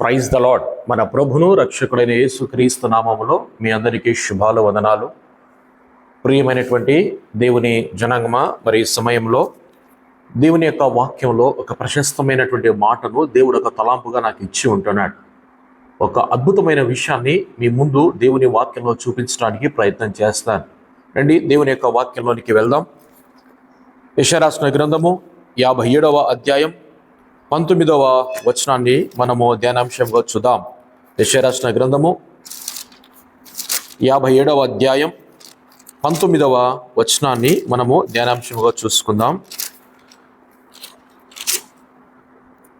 Praise the lord మన ప్రభును రక్షకుడైన యేసుక్రీస్తు నామములో మీ అందరికీ శుభాలు వందనాలు. ప్రియమైనటువంటి దేవుని జనాంగమ మరి సమయంలో దేవుని యొక్క వాక్యంలో ఒక ప్రశస్తమైనటువంటి మాటను దేవుడు ఒక తలాంపుగా నాకు ఇచ్చి ఉంటున్నాడు. ఒక అద్భుతమైన విషయాన్ని మీ ముందు దేవుని వాక్యంలో చూపించడానికి ప్రయత్నం చేస్తాను. రండి దేవుని యొక్క వాక్యంలోనికి వెళ్దాం. యశరాసిన గ్రంథము యాభై ఏడవ అధ్యాయం పంతొమ్మిదవ వచనాన్ని మనము ధ్యానాంశంగా చూద్దాం. దశరాసిన గ్రంథము యాభై ఏడవ అధ్యాయం పంతొమ్మిదవ వచనాన్ని మనము ధ్యానాంశంగా చూసుకుందాం.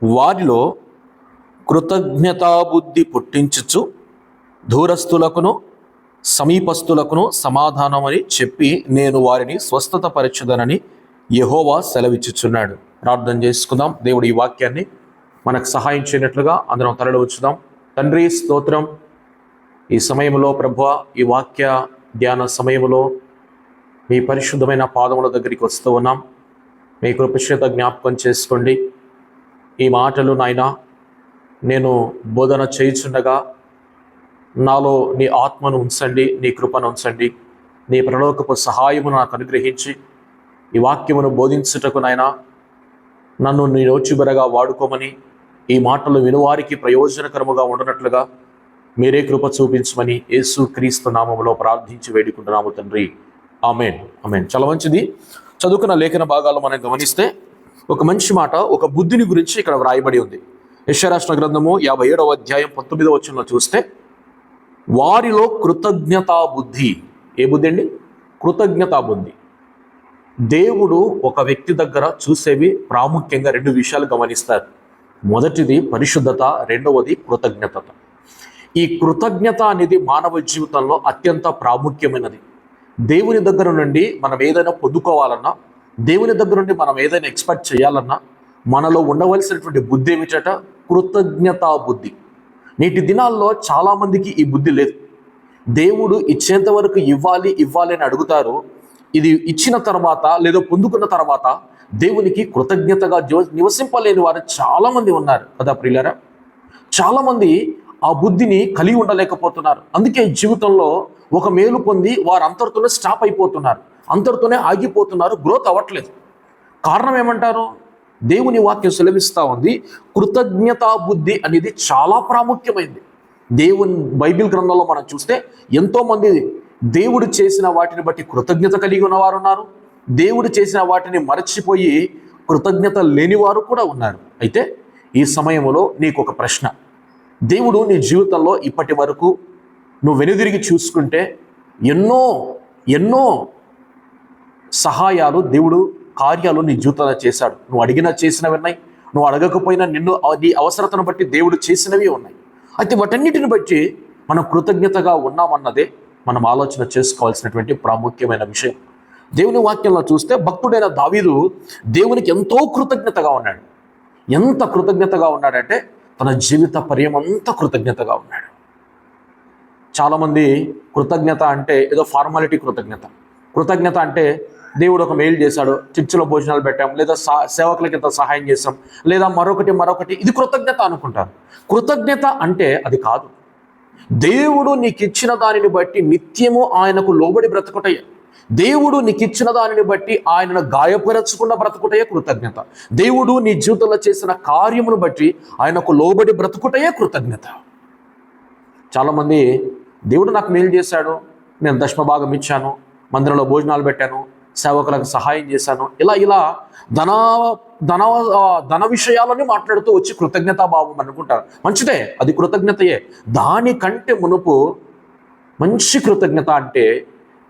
వారిలో కృతజ్ఞతాబుద్ధి పుట్టించుచు దూరస్తులకును సమీపస్తులకును సమాధానమని చెప్పి నేను వారిని స్వస్థతపరచుదనని యహోవా సెలవిచ్చుచున్నాడు. ప్రార్థన చేసుకుందాం. దేవుడు ఈ వాక్యాన్ని మనకు సహాయం చేయనట్లుగా అందరం తరలి వచ్చుదాం తండ్రి స్తోత్రం. ఈ సమయంలో ప్రభు ఈ వాక్య ధ్యాన సమయంలో మీ పరిశుద్ధమైన పాదముల దగ్గరికి వస్తూ ఉన్నాం. మీ కృపచేత జ్ఞాపకం చేసుకోండి. ఈ మాటలు నాయన నేను బోధన చేయుచుండగా నాలో నీ ఆత్మను ఉంచండి నీ కృపను ఉంచండి. నీ ప్రలోకపు సహాయమును నాకు అనుగ్రహించి ఈ వాక్యమును బోధించుటకు నాయన నన్ను నీ నోచిబెరగా వాడుకోమని ఈ మాటలు వినువారికి ప్రయోజనకరముగా ఉండనట్లుగా మీరే కృప చూపించమని యేసు క్రీస్తు నామములో ప్రార్థించి వేడుకుంటున్నాము తండ్రి. ఆమెన్. ఆమెన్. చాలా మంచిది. చదువుకున్న లేఖన భాగాలు మనం గమనిస్తే ఒక మంచి మాట ఒక బుద్ధిని గురించి ఇక్కడ వ్రాయబడి ఉంది. యశ్వరాష్ట్ర గ్రంథము యాభై ఏడవ అధ్యాయం పంతొమ్మిదవ వచనంలో చూస్తే వారిలో కృతజ్ఞతా బుద్ధి ఏ బుద్ధి అండి? కృతజ్ఞతా బుద్ధి దేవుడు ఒక వ్యక్తి దగ్గర చూసేవి ప్రాముఖ్యంగా రెండు విషయాలు గమనిస్తారు. మొదటిది పరిశుద్ధత రెండవది కృతజ్ఞతత. ఈ కృతజ్ఞత అనేది మానవ జీవితంలో అత్యంత ప్రాముఖ్యమైనది. దేవుని దగ్గర నుండి మనం ఏదైనా పొందుకోవాలన్నా దేవుని దగ్గర నుండి మనం ఏదైనా ఎక్స్పెక్ట్ చేయాలన్నా మనలో ఉండవలసినటువంటి బుద్ధి ఏమిటట? కృతజ్ఞతా బుద్ధి. నేటి దినాల్లో చాలామందికి ఈ బుద్ధి లేదు. దేవుడు ఇచ్చేంత వరకు ఇవ్వాలి ఇవ్వాలి అని అడుగుతారు ఇది ఇచ్చిన తర్వాత లేదా పొందుకున్న తర్వాత దేవునికి కృతజ్ఞతగా జీవ- నివసింపలేని వారు చాలామంది ఉన్నారు. కదా ప్రియులరా? చాలామంది ఆ బుద్ధిని కలిగి ఉండలేకపోతున్నారు. అందుకే జీవితంలో ఒక మేలు పొంది వారు అంతటితోనే స్టాప్ అయిపోతున్నారు. అంతటితోనే ఆగిపోతున్నారు. గ్రోత్ అవ్వట్లేదు. కారణం ఏమంటారు? దేవుని వాక్యం సెలవిస్తూ ఉంది. కృతజ్ఞతా బుద్ధి అనేది చాలా ప్రాముఖ్యమైంది. దేవుని బైబిల్ గ్రంథంలో మనం చూస్తే ఎంతోమంది దేవుడు చేసిన వాటిని బట్టి కృతజ్ఞత కలిగి ఉన్నవారు ఉన్నారు. దేవుడు చేసిన వాటిని మరచిపోయి కృతజ్ఞత లేనివారు కూడా ఉన్నారు. అయితే ఈ సమయంలో నీకు ఒక ప్రశ్న. దేవుడు నీ జీవితంలో ఇప్పటి వరకు నువ్వు వెనుదిరిగి చూసుకుంటే ఎన్నో ఎన్నో సహాయాలు దేవుడు కార్యాలు నీ జీవితంలో చేశాడు. నువ్వు అడిగినా చేసినవి ఉన్నాయి. నువ్వు అడగకపోయినా నిన్ను నీ అవసరతను బట్టి దేవుడు చేసినవి ఉన్నాయి. అయితే వాటన్నిటిని బట్టి మనం కృతజ్ఞతగా ఉన్నామన్నదే మనం ఆలోచన చేసుకోవాల్సినటువంటి ప్రాముఖ్యమైన విషయం. దేవుని వాక్యంలో చూస్తే భక్తుడైన దావీదు దేవునికి ఎంతో కృతజ్ఞతగా ఉన్నాడు. ఎంత కృతజ్ఞతగా ఉన్నాడంటే తన జీవిత పర్యమంతా కృతజ్ఞతగా ఉన్నాడు. చాలామంది కృతజ్ఞత అంటే ఏదో ఫార్మాలిటీ కృతజ్ఞత. కృతజ్ఞత అంటే దేవుడు ఒక మెయిల్ చేశాడు చర్చిలో భోజనాలు పెట్టాం లేదా సా సేవకులకి ఇంత సహాయం చేసాం లేదా మరొకటి మరొకటి ఇది కృతజ్ఞత అనుకుంటారు. కృతజ్ఞత అంటే అది కాదు. దేవుడు నీకు ఇచ్చిన దానిని బట్టి నిత్యము ఆయనకు లోబడి బ్రతుకుటయ్య దేవుడు నీకు ఇచ్చిన దానిని బట్టి ఆయనను గాయపరచకుండా బ్రతుకుటయే కృతజ్ఞత. దేవుడు నీ జీవితంలో చేసిన కార్యమును బట్టి ఆయనకు లోబడి బ్రతుకుటయే కృతజ్ఞత. చాలామంది దేవుడు నాకు మేలు చేశాడు నేను దశమ భాగం ఇచ్చాను మందిరంలో భోజనాలు పెట్టాను సేవకులకు సహాయం చేశాను. ఇలా ఇలా ధన ధన ధన విషయాలని మాట్లాడుతూ వచ్చి కృతజ్ఞతాభావం అనుకుంటారు. మంచిదే అది కృతజ్ఞతయే. దానికంటే మునుపు మంచి కృతజ్ఞత అంటే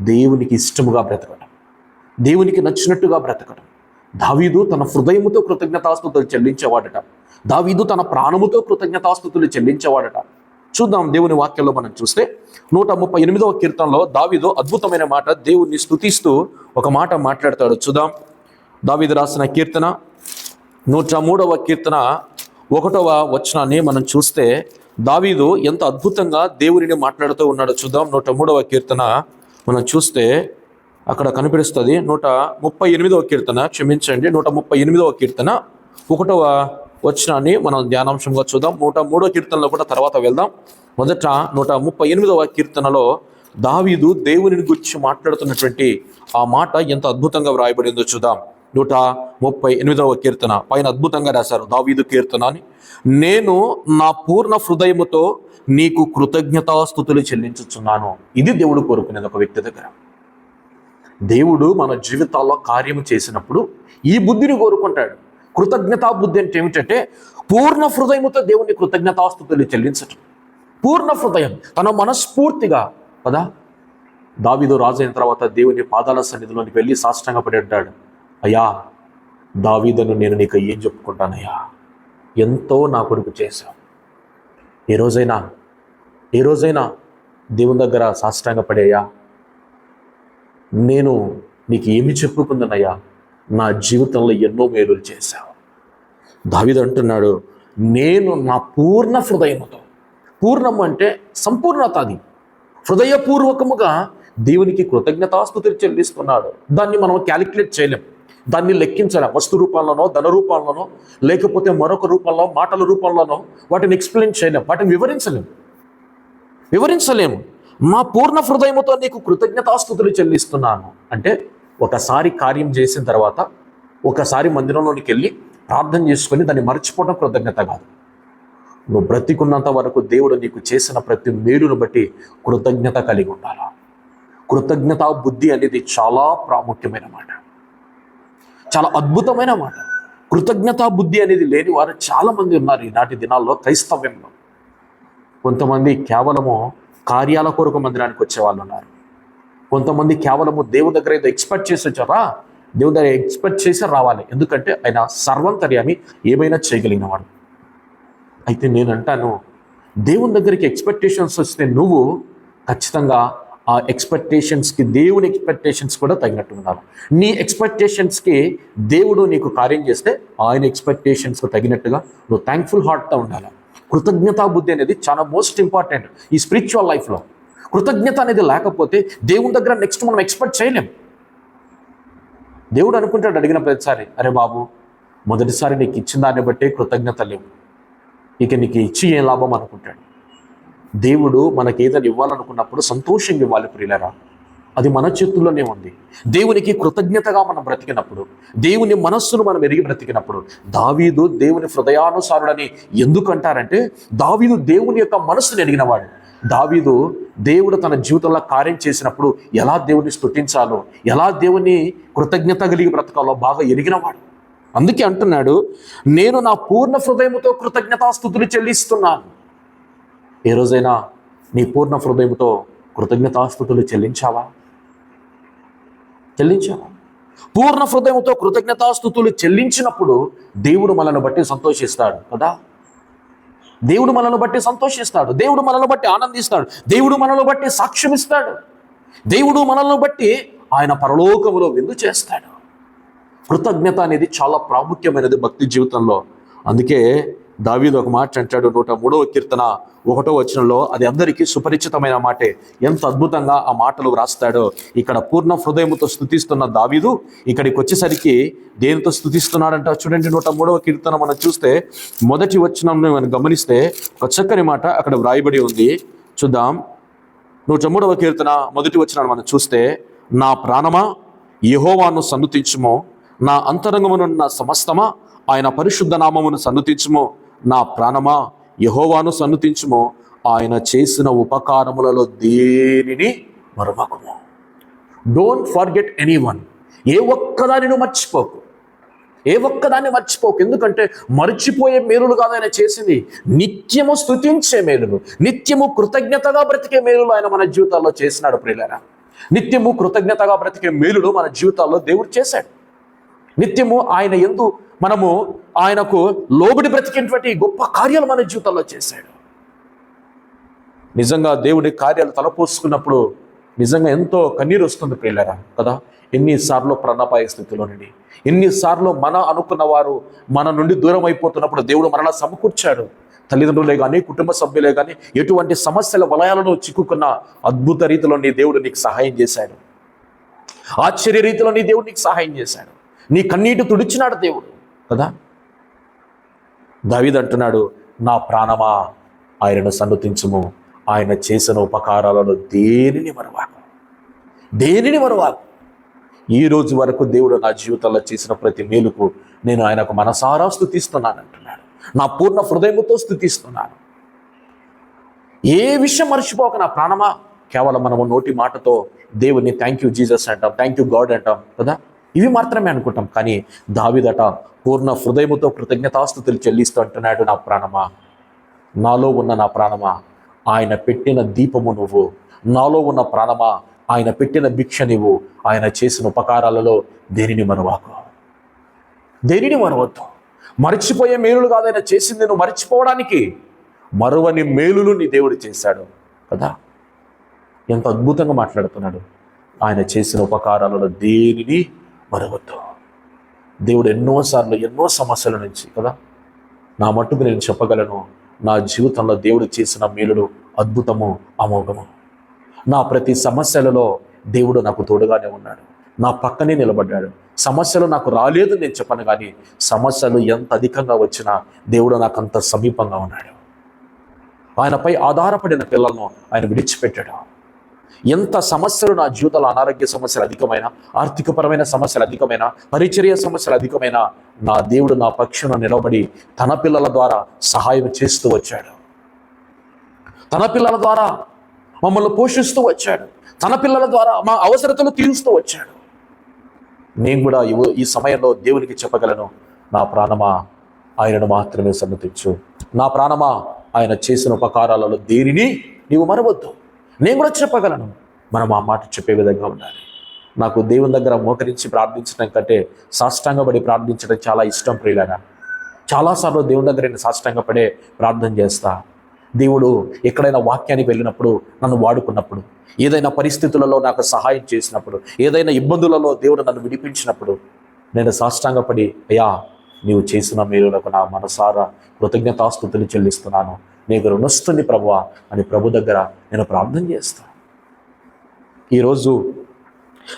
దేవునికి ఇష్టముగా బ్రతకడం దేవునికి నచ్చినట్టుగా బ్రతకడం దావీదు తన హృదయముతో కృతజ్ఞతాస్తుతులు చెల్లించేవాడట. దావీదు తన ప్రాణముతో కృతజ్ఞతాస్తుతులు చెల్లించేవాడట. చూద్దాం దేవుని వాక్యంలో మనం చూస్తే నూట ముప్పై ఎనిమిదవ కీర్తనలో దావిదో అద్భుతమైన మాట దేవుణ్ణి స్థుతిస్తూ ఒక మాట మాట్లాడతాడు. చూద్దాం. దావిది రాసిన కీర్తన నూట మూడవ కీర్తన ఒకటవ వచనాన్ని మనం చూస్తే దావీదు ఎంత అద్భుతంగా దేవునిని మాట్లాడుతూ ఉన్నాడు చూద్దాం. నూట మూడవ కీర్తన మనం చూస్తే అక్కడ కనిపిస్తుంది. నూట ముప్పై ఎనిమిదవ కీర్తన క్షమించండి. నూట ముప్పై ఎనిమిదవ కీర్తన ఒకటవ వచనాన్ని మనం ధ్యానాంశంగా చూద్దాం. నూట మూడో కీర్తనలో కూడా తర్వాత వెళ్దాం. మొదట నూట ముప్పై ఎనిమిదవ కీర్తనలో దావీదు దేవుని గురించి మాట్లాడుతున్నటువంటి ఆ మాట ఎంత అద్భుతంగా వ్రాయబడిందో చూద్దాం. నూట ముప్పై ఎనిమిదవ కీర్తన. పైన అద్భుతంగా రాశారు దావీదు కీర్తన అని నేను నా పూర్ణ హృదయముతో నీకు కృతజ్ఞతాస్థుతులు చెల్లించుచున్నాను. ఇది దేవుడు కోరుకునేది ఒక వ్యక్తి దగ్గర. దేవుడు మన జీవితాల్లో కార్యము చేసినప్పుడు ఈ బుద్ధిని కోరుకుంటాడు. కృతజ్ఞతా బుద్ధి అంటే ఏమిటంటే పూర్ణ హృదయముతో దేవుని కృతజ్ఞతాస్థుతులు చెల్లించటం. పూర్ణ హృదయం తన మనస్ఫూర్తిగా కదా? దావిదు రాజు అయిన తర్వాత దేవుని పాదాల సన్నిధిలోనికి వెళ్ళి సాష్టంగా పడి అంటాడు అయ్యా దావీదను నేను నీకు ఏం చెప్పుకుంటానయ్యా? ఎంతో నా కొడుకు చేశావు. ఏ రోజైనా ఏ రోజైనా దేవుని దగ్గర సాష్టాంగ పడేయ్యా. నేను నీకు ఏమి చెప్పుకుందనయ్యా నా జీవితంలో ఎన్నో మేలులు చేశావు. దావిద అంటున్నాడు నేను నా పూర్ణ హృదయముతో పూర్ణం అంటే సంపూర్ణత అది హృదయపూర్వకముగా దేవునికి కృతజ్ఞతాస్తుతులు చెల్లిస్తున్నాడు. దాన్ని మనం క్యాలిక్యులేట్ చేయలేం. దాన్ని లెక్కించలేం. వస్తు రూపంలోనో ధన రూపంలోనో లేకపోతే మరొక రూపంలో మాటల రూపంలోనో వాటిని ఎక్స్ప్లెయిన్ చేయలేం. వాటిని వివరించలేము వివరించలేము మా పూర్ణ హృదయముతో నీకు కృతజ్ఞతాస్తుతులు చెల్లిస్తున్నాను. అంటే ఒకసారి కార్యం చేసిన తర్వాత ఒకసారి మందిరంలోనికి వెళ్ళి ప్రార్థన చేసుకొని దాన్ని మర్చిపోవడం కృతజ్ఞత కాదు. నువ్వు బ్రతికున్నంత వరకు దేవుడు నీకు చేసిన ప్రతి మేలును బట్టి కృతజ్ఞత కలిగి ఉండాలా? కృతజ్ఞత బుద్ధి అనేది చాలా ప్రాముఖ్యమైన మాట. చాలా అద్భుతమైన మాట. కృతజ్ఞత బుద్ధి అనేది లేని వారు చాలా మంది ఉన్నారు ఈనాటి దినాల్లో క్రైస్తవ్యంలో. కొంతమంది కేవలము కార్యాల కొరకు మందిరానికి వచ్చే వాళ్ళు ఉన్నారు. కొంతమంది కేవలము దేవుడి దగ్గర ఏదో ఎక్స్పెక్ట్ చేసి వచ్చారా? దేవుని దగ్గర ఎక్స్పెక్ట్ చేసి రావాలి. ఎందుకంటే ఆయన సర్వంతర్యామి ఏమైనా చేయగలిగినవాడు. అయితే నేను అంటాను దేవుని దగ్గరికి ఎక్స్పెక్టేషన్స్ వస్తే నువ్వు ఖచ్చితంగా ఆ ఎక్స్పెక్టేషన్స్కి దేవుని ఎక్స్పెక్టేషన్స్ కూడా తగినట్టు ఉండాలి. నీ ఎక్స్పెక్టేషన్స్కి దేవుడు నీకు కార్యం చేస్తే ఆయన ఎక్స్పెక్టేషన్స్కి తగినట్టుగా నువ్వు థ్యాంక్ఫుల్ హార్ట్తో ఉండాలి. కృతజ్ఞతా బుద్ధి అనేది చాలా మోస్ట్ ఇంపార్టెంట్ ఈ స్పిరిచువల్ లైఫ్లో కృతజ్ఞత అనేది లేకపోతే దేవుని దగ్గర నెక్స్ట్ మనం ఎక్స్పెక్ట్ చేయలేం. దేవుడు అనుకుంటాడు అడిగిన ప్రతిసారి అరే బాబు మొదటిసారి నీకు ఇచ్చిన దాన్ని బట్టే కృతజ్ఞత లేవు. ఇక నీకు ఇచ్చి ఏం లాభం అనుకుంటాడు? దేవుడు మనకి ఏదైనా ఇవ్వాలనుకున్నప్పుడు సంతోషంగా ఇవ్వాలి ప్రియులరా. అది మన చేతుల్లోనే ఉంది. దేవునికి కృతజ్ఞతగా మనం బ్రతికినప్పుడు దేవుని మనస్సును మనం ఎరిగి బ్రతికినప్పుడు దావీదు దేవుని హృదయానుసారుడని ఎందుకంటారంటే దావీదు దేవుని యొక్క మనస్సును ఎరిగినవాడు. దావీదు దేవుడు తన జీవితంలో కార్యం చేసినప్పుడు ఎలా దేవుని స్థుతించాలో ఎలా దేవుని కృతజ్ఞత కలిగి బ్రతకాలో బాగా ఎరిగినవాడు అందుకే అంటున్నాడు నేను నా పూర్ణ హృదయముతో కృతజ్ఞతాస్థుతులు చెల్లిస్తున్నాను. ఏ రోజైనా నీ పూర్ణ హృదయంతో కృతజ్ఞతాస్థుతులు చెల్లించావా? చెల్లించావా? పూర్ణ హృదయంతో కృతజ్ఞతాస్థుతులు చెల్లించినప్పుడు దేవుడు మనల్ని బట్టి సంతోషిస్తాడు కదా? దేవుడు మనల్ని బట్టి సంతోషిస్తాడు. దేవుడు మనల్ని బట్టి ఆనందిస్తాడు. దేవుడు మనల్ని బట్టి సాక్ష్యం ఇస్తాడు. దేవుడు మనల్ని బట్టి ఆయన పరలోకములో విందు చేస్తాడు. కృతజ్ఞత అనేది చాలా ప్రాముఖ్యమైనది భక్తి జీవితంలో. అందుకే దావీదు ఒక మాట అంటాడు నూట మూడవ కీర్తన ఒకటో వచనంలో అది అందరికీ సుపరిచితమైన మాటే. ఎంత అద్భుతంగా ఆ మాటలు వ్రాస్తాడో. ఇక్కడ పూర్ణ హృదయముతో స్థుతిస్తున్న దావీదు ఇక్కడికి వచ్చేసరికి దేనితో స్థుతిస్తున్నాడంట చూడండి నూట మూడవ కీర్తన మనం చూస్తే మొదటి వచనం మనం గమనిస్తే ఒక చక్కని మాట అక్కడ వ్రాయబడి ఉంది. చూద్దాం. నూట మూడవ కీర్తన మొదటి వచనాన్ని మనం చూస్తే నా ప్రాణమా యహోవాను సన్నుతించుము నా అంతరంగమునున్న సమస్తమా ఆయన పరిశుద్ధ నామమును సన్నుతించుము నా ప్రాణమా యహోవాను సన్నుతించుము ఆయన చేసిన ఉపకారములలో దేనిని మరమకము? డోంట్ ఫర్గెట్ ఎనీ వన్ ఏ ఒక్కదాని నువ్వు మర్చిపోకు. ఏ ఒక్కదాన్ని మర్చిపోకు. ఎందుకంటే మర్చిపోయే మేలులు కాదు ఆయన చేసింది. నిత్యము స్తుతించే మేలులు. నిత్యము కృతజ్ఞతగా బ్రతికే మేలులు ఆయన మన జీవితాల్లో చేసినాడు ప్రియులారా. నిత్యము కృతజ్ఞతగా బ్రతికే మేలులు మన జీవితాల్లో దేవుడు చేశాడు. నిత్యము ఆయన ఎందు మనము ఆయనకు లోబడి బ్రతికినటువంటి గొప్ప కార్యాలు మన జీవితంలో చేశాడు. నిజంగా దేవుడి కార్యాలు తలపోసుకున్నప్పుడు నిజంగా ఎంతో కన్నీరు వస్తుంది ప్రియులరా కదా? ఎన్నిసార్లు ప్రాణాపాయ స్థితిలో నుండి ఎన్నిసార్లు మన అనుకున్న వారు మన నుండి దూరం అయిపోతున్నప్పుడు దేవుడు మనలా సమకూర్చాడు. తల్లిదండ్రులే కానీ కుటుంబ సభ్యులే కానీ ఎటువంటి సమస్యల వలయాలను చిక్కుకున్న అద్భుత రీతిలో నీ దేవుడు నీకు సహాయం చేశాడు. ఆశ్చర్య రీతిలో నీ దేవుడు నీకు సహాయం చేశాడు. నీ కన్నీటి తుడిచినాడు దేవుడు కదా? దావీద్ అంటున్నాడు నా ప్రాణమా ఆయనను సన్నతించము ఆయన చేసిన ఉపకారాలలో దేనిని మరవాకు? దేనిని మరవాకు? ఈ రోజు వరకు దేవుడు నా జీవితంలో చేసిన ప్రతి మేలుకు నేను ఆయనకు మనసారా స్థుతిస్తున్నాను అంటున్నాడు. నా పూర్ణ హృదయముతో స్థుతిస్తున్నాను. ఏ విషయం మర్చిపోక నా ప్రాణమా? కేవలం మనము నోటి మాటతో దేవుని థ్యాంక్ యూ జీసస్ అంటాం థ్యాంక్ యూ గాడ్ అంటాం కదా? ఇవి మాత్రమే అనుకుంటాం. కానీ దావిదట పూర్ణ హృదయముతో కృతజ్ఞతాస్థుతులు చెల్లిస్తూ అంటున్నాడు నా ప్రాణమా? నాలో ఉన్న నా ప్రాణమా? ఆయన పెట్టిన దీపము నువ్వు. నాలో ఉన్న ప్రాణమా? ఆయన పెట్టిన భిక్ష నువ్వు ఆయన చేసిన ఉపకారాలలో దేనిని మరవాకు? దేనిని మరవద్దు? మర్చిపోయే మేలులు కాదు ఆయన చేసింది నువ్వు మర్చిపోవడానికి. మరువని మేలులు నీ దేవుడు చేశాడు. కదా? ఎంత అద్భుతంగా మాట్లాడుతున్నాడు. ఆయన చేసిన ఉపకారాలలో దేనిని మరవద్దు. దేవుడు ఎన్నోసార్లు ఎన్నో సమస్యల నుంచి కదా నా మట్టుకు నేను చెప్పగలను నా జీవితంలో దేవుడు చేసిన మేలుడు అద్భుతము అమోఘము. నా ప్రతి సమస్యలలో దేవుడు నాకు తోడుగానే ఉన్నాడు. నా పక్కనే నిలబడ్డాడు. సమస్యలు నాకు రాలేదు నేను చెప్పను కానీ సమస్యలు ఎంత అధికంగా వచ్చినా దేవుడు నాకు అంత సమీపంగా ఉన్నాడు. ఆయనపై ఆధారపడిన పిల్లలను ఆయన విడిచిపెట్టాడు. ఎంత సమస్యలు నా జీవితంలో అనారోగ్య సమస్యలు అధికమైన ఆర్థికపరమైన సమస్యలు అధికమైన పరిచర్య సమస్యలు అధికమైన నా దేవుడు నా పక్షున నిలబడి తన పిల్లల ద్వారా సహాయం చేస్తూ వచ్చాడు. తన పిల్లల ద్వారా మమ్మల్ని పోషిస్తూ వచ్చాడు. తన పిల్లల ద్వారా మా అవసరతలు తీరుస్తూ వచ్చాడు. నేను కూడా ఈ- సమయంలో దేవునికి చెప్పగలను నా ప్రాణమా ఆయనను మాత్రమే సన్నతించు. నా ప్రాణమా ఆయన చేసిన ఉపకారాలలో దేనిని నీవు మరవద్దు. నేను కూడా చెప్పగలను. మనం ఆ మాట చెప్పే విధంగా ఉండాలి. నాకు దేవుని దగ్గర మోకరించి ప్రార్థించడం కంటే సాష్టాంగపడి ప్రార్థించడం చాలా ఇష్టం ప్రియులరా. చాలాసార్లు దేవుని దగ్గర నేను సాష్టాంగపడే ప్రార్థన చేస్తా. దేవుడు ఎక్కడైనా వాక్యానికి వెళ్ళినప్పుడు నన్ను వాడుకున్నప్పుడు ఏదైనా పరిస్థితులలో నాకు సహాయం చేసినప్పుడు ఏదైనా ఇబ్బందులలో దేవుడు నన్ను విడిపించినప్పుడు నేను సాష్టాంగపడి అయ్యా నీవు చేసిన మేలులకు నా మనసారా కృతజ్ఞతాస్థుతులు చెల్లిస్తున్నాను. నీకు రుణస్తుంది ప్రభువా అని ప్రభు దగ్గర నేను ప్రార్థన చేస్తాను ఈరోజు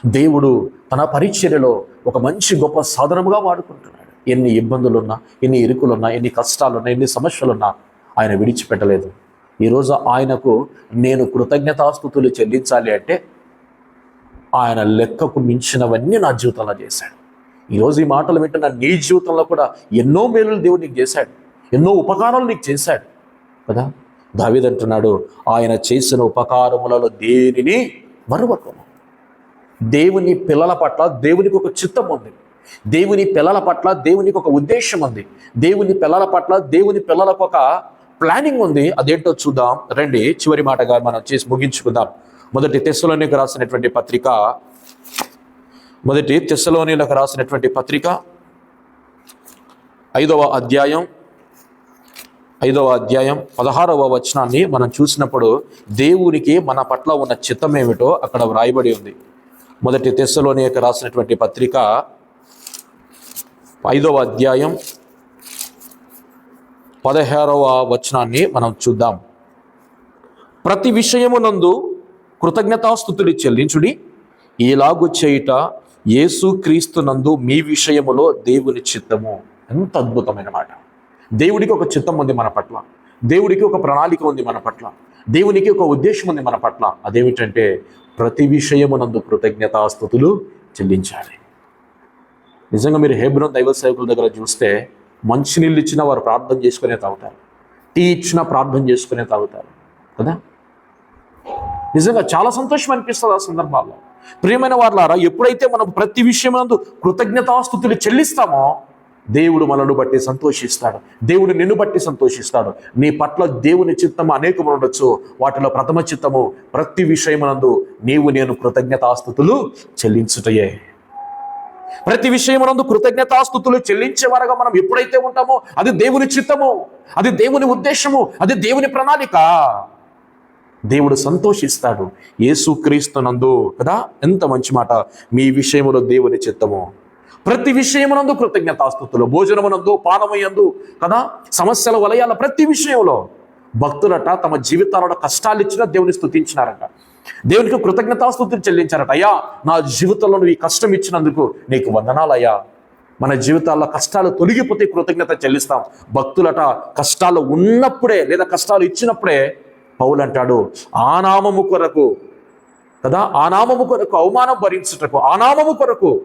దేవుడు తన పరిచర్యలో ఒక మంచి గొప్ప సాధనముగా వాడుకుంటున్నాడు. ఎన్ని ఇబ్బందులున్నా ఎన్ని ఇరుకులున్నా ఎన్ని కష్టాలున్నా ఎన్ని సమస్యలున్నా ఆయన విడిచిపెట్టలేదు. ఈరోజు ఆయనకు నేను కృతజ్ఞతాస్థుతులు చెల్లించాలి అంటే ఆయన లెక్కకు మించినవన్నీ నా జీవితంలో చేశాడు. ఈరోజు ఈ మాటలు వింటున్న నీ జీవితంలో కూడా ఎన్నో మేలులు దేవుడు నీకు చేశాడు. ఎన్నో ఉపకారాలు నీకు చేశాడు. కదా? దావిదంటున్నాడు ఆయన చేసిన ఉపకారములలో దేనిని మరొకము దేవుని పిల్లల పట్ల దేవునికి ఒక చిత్తం ఉంది. దేవుని పిల్లల పట్ల దేవునికి ఒక ఉద్దేశం ఉంది. దేవుని పిల్లల పట్ల దేవుని పిల్లలకు ఒక ప్లానింగ్ ఉంది. అదేంటో చూద్దాం. రండి చివరి మాటగా మనం చేసి ముగించుకుందాం. మొదటి తెస్సులోనికి రాసినటువంటి పత్రిక. మొదటి తెస్సలోనిలకు రాసినటువంటి పత్రిక. ఐదవ అధ్యాయం. ఐదవ అధ్యాయం పదహారవ వచనాన్ని మనం చూసినప్పుడు దేవునికి మన పట్ల ఉన్న చిత్తం ఏమిటో అక్కడ వ్రాయబడి ఉంది. మొదటి తెస్సలోని రాసినటువంటి పత్రిక ఐదవ అధ్యాయం పదహారవ వచనాన్ని మనం చూద్దాం. ప్రతి విషయమునందు కృతజ్ఞతాస్థుతులు చెల్లించుడి. ఇలాగు చేయుట యేసు క్రీస్తునందు మీ విషయములో దేవుని చిత్తము. ఎంత అద్భుతమైన మాట. దేవుడికి ఒక చిత్తం ఉంది మన పట్ల. దేవుడికి ఒక ప్రణాళిక ఉంది మన పట్ల. దేవునికి ఒక ఉద్దేశం ఉంది మన పట్ల. అదేమిటంటే ప్రతి విషయమునందు కృతజ్ఞతాస్థుతులు చెల్లించాలి. నిజంగా మీరు హేబ్రోన్ దైవ సేవకుల దగ్గర చూస్తే మంచినీళ్ళు ఇచ్చినా వారు ప్రార్థన చేసుకునే తాగుతారు. టీ ఇచ్చినా ప్రార్థన చేసుకునే తాగుతారు. కదా? నిజంగా చాలా సంతోషం అనిపిస్తుంది ఆ సందర్భాల్లో. ప్రియమైన వారులారా ఎప్పుడైతే మనం ప్రతి విషయమందు కృతజ్ఞతాస్థుతులు చెల్లిస్తామో దేవుడు మనను బట్టి సంతోషిస్తాడు. దేవుడు నిన్ను బట్టి సంతోషిస్తాడు. నీ పట్ల దేవుని చిత్తము అనేకము ఉండొచ్చు. వాటిలో ప్రథమ చిత్తము ప్రతి విషయమునందు నీవు నేను కృతజ్ఞతాస్థుతులు చెల్లించుటయే. ప్రతి విషయమునందు కృతజ్ఞతాస్థుతులు చెల్లించేవారుగా మనం ఎప్పుడైతే ఉంటామో అది దేవుని చిత్తము అది దేవుని ఉద్దేశము అది దేవుని ప్రణాళిక. దేవుడు సంతోషిస్తాడు. యేసుక్రీస్తునందు కదా? ఎంత మంచి మాట. మీ విషయములో దేవుని చిత్తము. ప్రతి విషయమునందు కృతజ్ఞతాస్థుతులు భోజనమునందు పానమయందు కదా? సమస్యల వలయాల ప్రతి విషయంలో భక్తులట తమ జీవితాలలో కష్టాలు ఇచ్చినా దేవుని స్థుతించినారట దేవునికి కృతజ్ఞతాస్థుతులు చెల్లించారట. అయ్యా నా జీవితంలో నువ్వు ఈ కష్టం ఇచ్చినందుకు నీకు వందనాలయ్యా. మన జీవితాల్లో కష్టాలు తొలగిపోతే కృతజ్ఞత చెల్లిస్తాం. భక్తులట కష్టాలు ఉన్నప్పుడే లేదా కష్టాలు ఇచ్చినప్పుడే పౌలు అంటాడు ఆ నామము కొరకు కదా? ఆ నామము కొరకు అవమానం భరించుటకు ఆ నామము కొరకు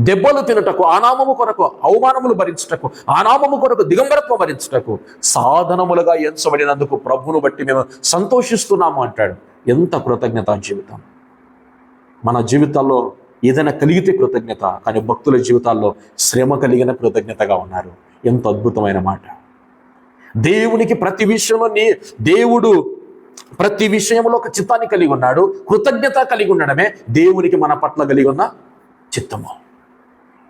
దెబ్బలు తినుటకు ఆనామము కొరకు అవమానములు భరించుటకు ఆనామము కొరకు దిగంబరత్వం భరించుటకు సాధనములుగా ఎంచబడినందుకు ప్రభువును బట్టి మేము సంతోషిస్తున్నాము అంటాడు. ఎంత కృతజ్ఞత జీవితం. మన జీవితాల్లో ఏదైనా కలిగితే కృతజ్ఞత కానీ భక్తుల జీవితాల్లో శ్రమ కలిగిన కృతజ్ఞతగా ఉన్నారు. ఎంత అద్భుతమైన మాట. దేవునికి ప్రతి విషయంలో నీ దేవుడు ప్రతి విషయంలో ఒక చిత్తాన్ని కలిగి ఉన్నాడు కృతజ్ఞత కలిగి ఉండడమే దేవునికి మన పట్ల కలిగి ఉన్న చిత్తము.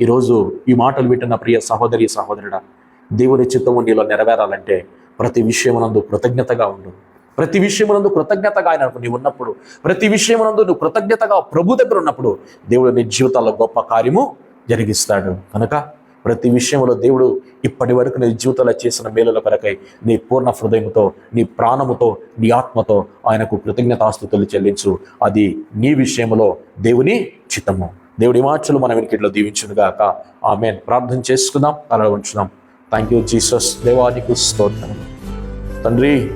ఈరోజు ఈ మాటలు వింటున్న ప్రియ సహోదరి సహోదరుడా దేవుని చిత్తము నీలో నెరవేరాలంటే ప్రతి విషయమునందు కృతజ్ఞతగా ఉండు. ప్రతి విషయమునందు కృతజ్ఞతగా ఆయన నీవు ఉన్నప్పుడు ప్రతి విషయమునందు నువ్వు కృతజ్ఞతగా ప్రభు దగ్గర ఉన్నప్పుడు దేవుడు నీ జీవితాల్లో గొప్ప కార్యము జరిగిస్తాడు. కనుక ప్రతి విషయంలో దేవుడు ఇప్పటి వరకు నీ జీవితంలో చేసిన మేలుల కొరకై నీ పూర్ణ హృదయంతో నీ ప్రాణముతో నీ ఆత్మతో ఆయనకు కృతజ్ఞతాస్తుతులు చెల్లించు. అది నీ విషయంలో దేవుని చిత్తము. దేవుడి మార్చులు మన వెనుకట్లో దీవించునుగాక. ఆమె ప్రార్థన చేసుకుందాం అలా ఉంచుదాం థ్యాంక్ యూ జీసస్ దేవానికి స్తోత్రం. తండ్రి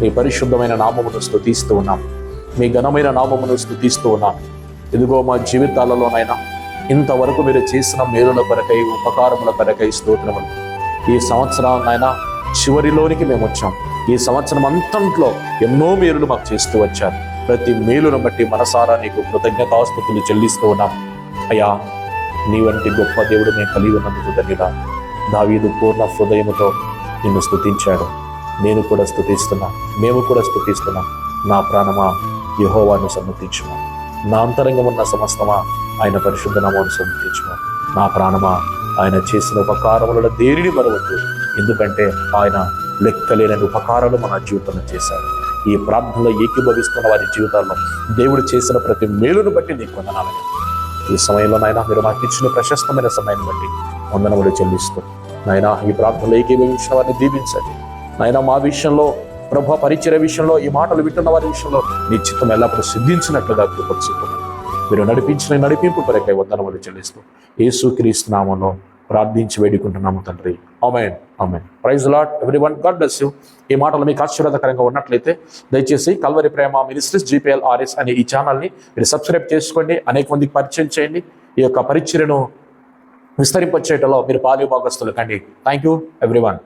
మీ పరిశుద్ధమైన నామమును స్థుతిస్తూ ఉన్నాం. మీ ఘనమైన నామమును స్థుతిస్తూ ఉన్నాం. ఇదిగో మా జీవితాలలోనైనా ఇంతవరకు మీరు చేసిన మేలుల కొరకై ఉపకారముల కొరకై స్తోత్రములు. ఈ సంవత్సరాన్నైనా చివరిలోనికి మేము వచ్చాం. ఈ సంవత్సరం అంతంట్లో ఎన్నో మేలులు మాకు చేస్తూ వచ్చారు. ప్రతి మేలును బట్టి మనసారా నీకు కృతజ్ఞతాస్తుతులు చెల్లిస్తూ ఉన్నాం. అయ్యా నీ వంటి గొప్ప దేవుడు నేను కలిగి ఉన్నందుకు ధన్యుడా. దావీదు పూర్ణ హృదయముతో నిన్ను స్థుతించాడు. నేను కూడా స్థుతిస్తున్నా మేము కూడా స్థుతిస్తున్నాం. నా ప్రాణమా యహోవాను సమ్మతించుమా నా అంతరంగం ఉన్న సమస్తమా ఆయన పరిశుద్ధ నామాన్ని సమ్మతించుమా నా ప్రాణమా ఆయన చేసిన ఉపకారములలో దేనిని మరవద్దు. ఎందుకంటే ఆయన లెక్కలేని ఉపకారాలు మన జీవితంలో చేశారు ఈ ప్రార్థనలో ఏకీభవిస్తున్న వారి జీవితాల్లో దేవుడు చేసిన ప్రతి మేలును బట్టి నీకు వందనాలయ్యా ఈ సమయంలో నాయన మీరు మాకు ఇచ్చిన ప్రశస్తమైన సమయం బట్టి వందనములు చెల్లిస్తూ నాయన ఈ ప్రార్థనలో ఏకీభవించిన వారిని దీవించండి. నాయన మా విషయంలో ప్రభు పరిచయ విషయంలో ఈ మాటలు వింటున్న వారి విషయంలో నీ చిత్తం ఎల్లప్పుడూ సిద్ధించినట్లుగా కృపచ్చుకున్నాను మీరు నడిపించిన నడిపింపు కొరకై వందనములు చెల్లిస్తూ యేసు క్రీస్తు నామంలో ప్రార్థించి వేడుకుంటున్నాము తండ్రి. Amen amen praise Lord every one God bless you ఈ మాటలు మీకు ఆశీర్వాదకరంగా ఉన్నట్లయితే దయచేసి Calvary Prema ministries GPL RS అనే ఈ ఛానల్ని మీరు సబ్స్క్రైబ్ చేసుకోండి అనేక మందికి పరిచయం చేయండి. ఈ యొక్క పరిచయను విస్తరింపచేయటంలో మీరు పాలు భాగస్తులు కండి. Thank you every one